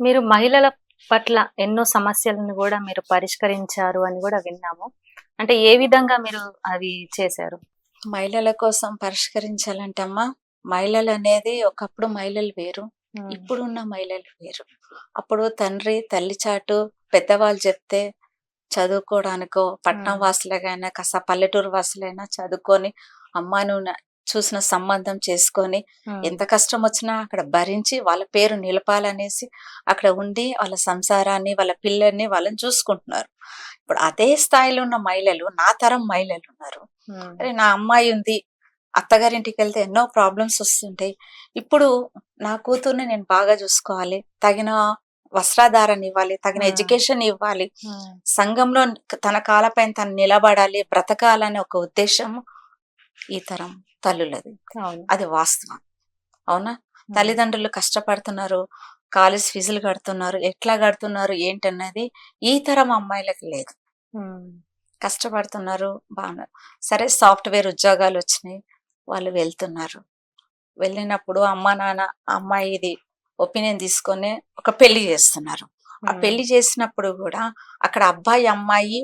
మీరు మహిళల పట్ల ఎన్నో సమస్యలను కూడా మీరు పరిష్కరించారు అని కూడా విన్నాము. అంటే ఏ విధంగా మీరు అవి చేశారు? మహిళల కోసం పరిష్కరించాలంటే అమ్మా మహిళలు అనేది ఒకప్పుడు మహిళలు వేరు ఇప్పుడున్న మహిళలు వేరు. అప్పుడు తండ్రి తల్లి చాటు పెద్దవాళ్ళు చెప్తే చదువుకోవడానికో పట్నం మ్మ్. వాసులైనా కాస్త పల్లెటూరు వాసులైనా చదువుకొని అమ్మా నువ్వు చూసిన సంబంధం చేసుకొని ఎంత కష్టం వచ్చినా అక్కడ భరించి వాళ్ళ పేరు నిలపాలనేసి అక్కడ ఉండి వాళ్ళ సంసారాన్ని వాళ్ళ పిల్లల్ని వాళ్ళని చూసుకుంటున్నారు. ఇప్పుడు అదే స్థాయిలో ఉన్న మహిళలు నా తరం మహిళలు ఉన్నారు. అరే నా అమ్మాయి ఉంది అత్తగారింటికి వెళ్తే ఎన్నో ప్రాబ్లమ్స్ వస్తుంటాయి. ఇప్పుడు నా కూతుర్ని నేను బాగా చూసుకోవాలి తగిన వస్త్రాధారణ ఇవ్వాలి తగిన. ఎడ్యుకేషన్ ఇవ్వాలి. సంఘంలో తన కాలపైన తను నిలబడాలి బ్రతకాలనే ఒక ఉద్దేశం ఈ తరం. తల్లులది. అది వాస్తవం. అవునా? తల్లిదండ్రులు కష్టపడుతున్నారు కాలేజ్ ఫీజులు కడుతున్నారు ఎట్లా కడుతున్నారు ఏంటన్నది ఈ తరం అమ్మాయిలకి లేదు. కష్టపడుతున్నారు బాగా. సరే సాఫ్ట్వేర్ ఉద్యోగాలు వచ్చినాయి వాళ్ళు వెళ్తున్నారు. వెళ్ళినప్పుడు అమ్మ నాన్న అమ్మాయి ఇది ఒపీనియన్ తీసుకొని ఒక పెళ్ళి చేస్తున్నారు. ఆ పెళ్ళి చేసినప్పుడు కూడా అక్కడ అబ్బాయి అమ్మాయి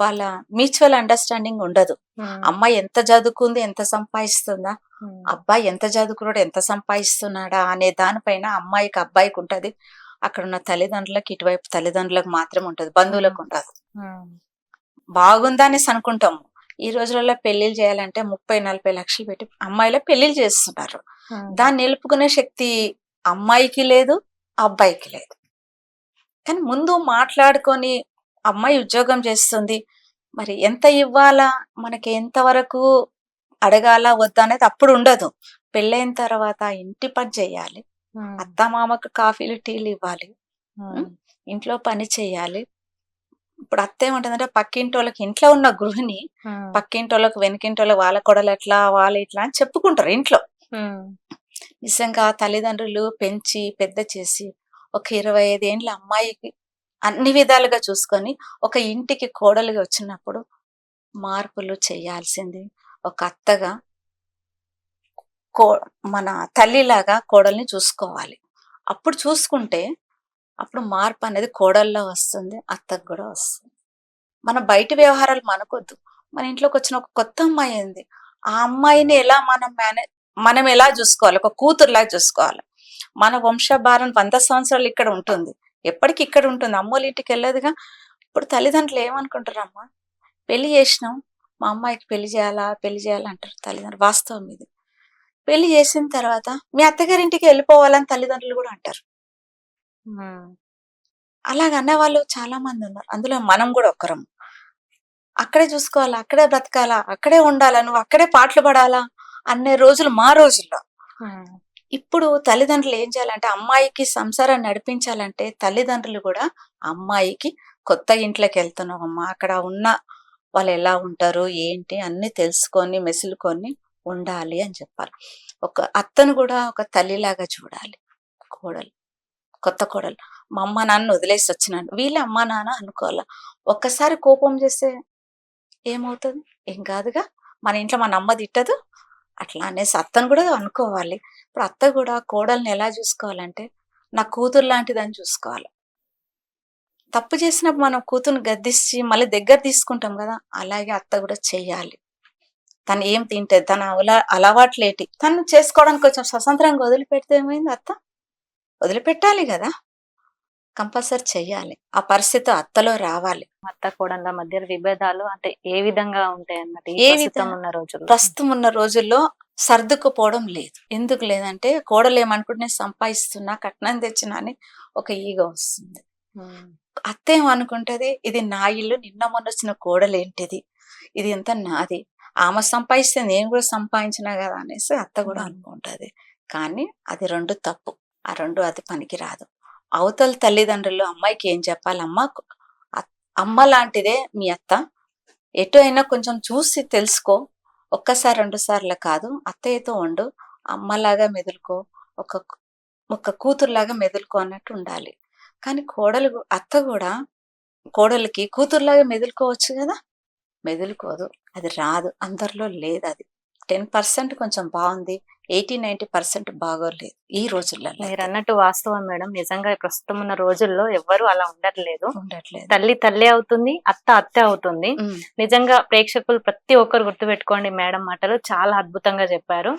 వాళ్ళ మ్యూచువల్ అండర్స్టాండింగ్ ఉండదు. ఉమ్, అమ్మాయి ఎంత చదువుకుంది ఎంత సంపాదిస్తుందా? ఉమ్, అబ్బాయి ఎంత చదువుకున్నాడు ఎంత సంపాదిస్తున్నాడా అనే దానిపైన అమ్మాయికి అబ్బాయికి ఉంటది. అక్కడ ఉన్న తల్లిదండ్రులకు ఇటువైపు తల్లిదండ్రులకు మాత్రం ఉంటది. బంధువులకు ఉండదు ఉమ్, బాగుందా అనేసి అనుకుంటాము ఈ రోజులలో పెళ్ళిళ్ళు చేయాలంటే ముప్పై నలభై లక్షలు పెట్టి అమ్మాయిల పెళ్ళిళ్ళు చేస్తున్నారు. దాన్ని నిలుపుకునే శక్తి అమ్మాయికి లేదు అబ్బాయికి లేదు. కానీ ముందు మాట్లాడుకొని అమ్మాయి ఉద్యోగం చేస్తుంది. మరి ఎంత ఇవ్వాలా? మనకి ఎంత వరకు అడగాల? వద్దా? అనేది అప్పుడు ఉండదు. పెళ్ళైన తర్వాత ఇంటి పని చేయాలి. అత్త మామకు కాఫీలు టీలు ఇవ్వాలి. ఇంట్లో పని చేయాలి. ఇప్పుడు అత్త ఏమంటుందంటే పక్కింటి వాళ్ళకి ఇంట్లో ఉన్న గృహిణి పక్కింటి వాళ్ళకి వెనకింటి వాళ్ళకి వాళ్ళ కొడలు ఎట్లా వాళ్ళు ఇట్లా అని చెప్పుకుంటారు ఇంట్లో. నిజంగా తల్లిదండ్రులు పెంచి పెద్ద చేసి ఒక ఇరవై ఐదేండ్ల అమ్మాయికి అన్ని విధాలుగా చూసుకొని ఒక ఇంటికి కోడలుగా వచ్చినప్పుడు మార్పులు చేయాల్సింది ఒక అత్తగా కో మన తల్లిలాగా కోడల్ని చూసుకోవాలి. అప్పుడు చూసుకుంటే అప్పుడు మార్పు అనేది కోడల్లో వస్తుంది అత్తకు కూడా వస్తుంది. మన బయట వ్యవహారాలు మనకొద్దు. మన ఇంట్లోకి వచ్చిన ఒక కొత్త అమ్మాయి ఉంది. ఆ అమ్మాయిని ఎలా మనం మేనేజ్ మనం ఎలా చూసుకోవాలి? ఒక కూతురులా చూసుకోవాలి. మన వంశభారం వంద సంవత్సరాలు ఇక్కడ ఉంటుంది. ఎప్పటికి ఇక్కడ ఉంటుంది. అమ్మోళ్ళ ఇంటికి వెళ్ళదుగా. ఇప్పుడు తల్లిదండ్రులు ఏమనుకుంటారు అమ్మ పెళ్ళి చేసినాం మా అమ్మాయికి పెళ్ళి చేయాలా పెళ్ళి చేయాలా అంటారు తల్లిదండ్రులు వాస్తవం ఇది. పెళ్ళి చేసిన తర్వాత మీ అత్తగారింటికి వెళ్ళిపోవాలని తల్లిదండ్రులు కూడా అంటారు. ఉమ్, అలాగ అన్నవాళ్ళు చాలా మంది ఉన్నారు. అందులో మనం కూడా ఒక్కరం అక్కడే చూసుకోవాలా అక్కడే బ్రతకాలా అక్కడే ఉండాలా నువ్వు అక్కడే పాటలు పడాలా అనే రోజులు మా రోజుల్లో. ఇప్పుడు తల్లిదండ్రులు ఏం చేయాలంటే అమ్మాయికి సంసారాన్ని నడిపించాలంటే తల్లిదండ్రులు కూడా అమ్మాయికి కొత్త ఇంట్లోకి వెళ్తున్నాం అమ్మ అక్కడ ఉన్న వాళ్ళు ఎలా ఉంటారు ఏంటి అన్ని తెలుసుకొని మెసులుకొని ఉండాలి అని చెప్పాలి. ఒక అత్తను కూడా ఒక తల్లిలాగా చూడాలి. కోడలు కొత్త కోడలు. మా అమ్మ నాన్న వదిలేసి వచ్చినాను. వీళ్ళ అమ్మ నాన్న అనుకోవాలా? ఒక్కసారి కోపం చేస్తే ఏమవుతుంది? ఏం కాదుగా? మన ఇంట్లో మన అమ్మ తిట్టదు అట్లా అనేసి అత్తను కూడా అనుకోవాలి. ఇప్పుడు అత్త కూడా కోడల్ని ఎలా చూసుకోవాలంటే నా కూతురు లాంటిదని చూసుకోవాలి. తప్పు చేసినప్పుడు మనం కూతురుని గద్దించి మళ్ళీ దగ్గర తీసుకుంటాం కదా అలాగే అత్త కూడా చేయాలి తను ఏం తింటది తన అలా అలవాట్లేటి తను చేసుకోవడానికి కొంచెం స్వతంత్రంగా వదిలిపెడితే ఏమైంది అత్త? వదిలిపెట్టాలి కదా. కంపల్సరీ చెయ్యాలి. ఆ పరిస్థితి అత్తలో రావాలి. అత్త కోడళ్ళ మధ్య విభేదాలు అంటే ఏ విధంగా ఉంటాయి అన్నట్టు ఏ విధంగా? ఉన్న రోజుల్లో? ప్రస్తుతం ఉన్న రోజుల్లో సర్దుకుపోవడం లేదు. ఎందుకు లేదంటే కోడలు ఏమనుకుంటే నేను సంపాదిస్తున్నా కట్నం తెచ్చినా అని ఒక ఈగో వస్తుంది. అత్త ఏమనుకుంటది ఇది నా ఇల్లు నిన్న మొన్న వచ్చిన కోడలు ఏంటిది ఇది ఎంత నాది? ఆమె సంపాదిస్తే నేను కూడా సంపాదించినా కదా అనేసి అత్త కూడా. అనుకుంటది. కానీ అది రెండు తప్పు. ఆ రెండు అది పనికి రాదు అవతల తల్లిదండ్రులు అమ్మాయికి ఏం చెప్పాలి? అమ్మ అమ్మ లాంటిదే మీ అత్త. ఎటు అయినా కొంచెం చూసి తెలుసుకో. ఒక్కసారి రెండు సార్లు కాదు. అత్తయ్యతో ఉండు. అమ్మలాగా మెదులుకో. ఒక ఒక కూతురులాగా మెదులుకో అన్నట్టు ఉండాలి. కానీ కోడలు అత్త కూడా కోడలికి కూతురులాగా మెదులుకోవచ్చు కదా? మెదులుకోదు. అది రాదు. అందరిలో లేదు అది. టెన్ పర్సెంట్ కొంచెం బాగుంది. ఎయిటీ నైన్టీ పర్సెంట్ బాగోలేదు ఈ రోజులలో మీరు అన్నట్టు వాస్తవం మేడం. నిజంగా ప్రస్తుతం ఉన్న రోజుల్లో ఎవ్వరు అలా ఉండట్లేదు. ఉండట్లేదు. తల్లి తల్లి అవుతుంది అత్త అత్తే అవుతుంది. నిజంగా ప్రేక్షకులు ప్రతి ఒక్కరు గుర్తుపెట్టుకోండి మేడం మాటలు. చాలా అద్భుతంగా చెప్పారు.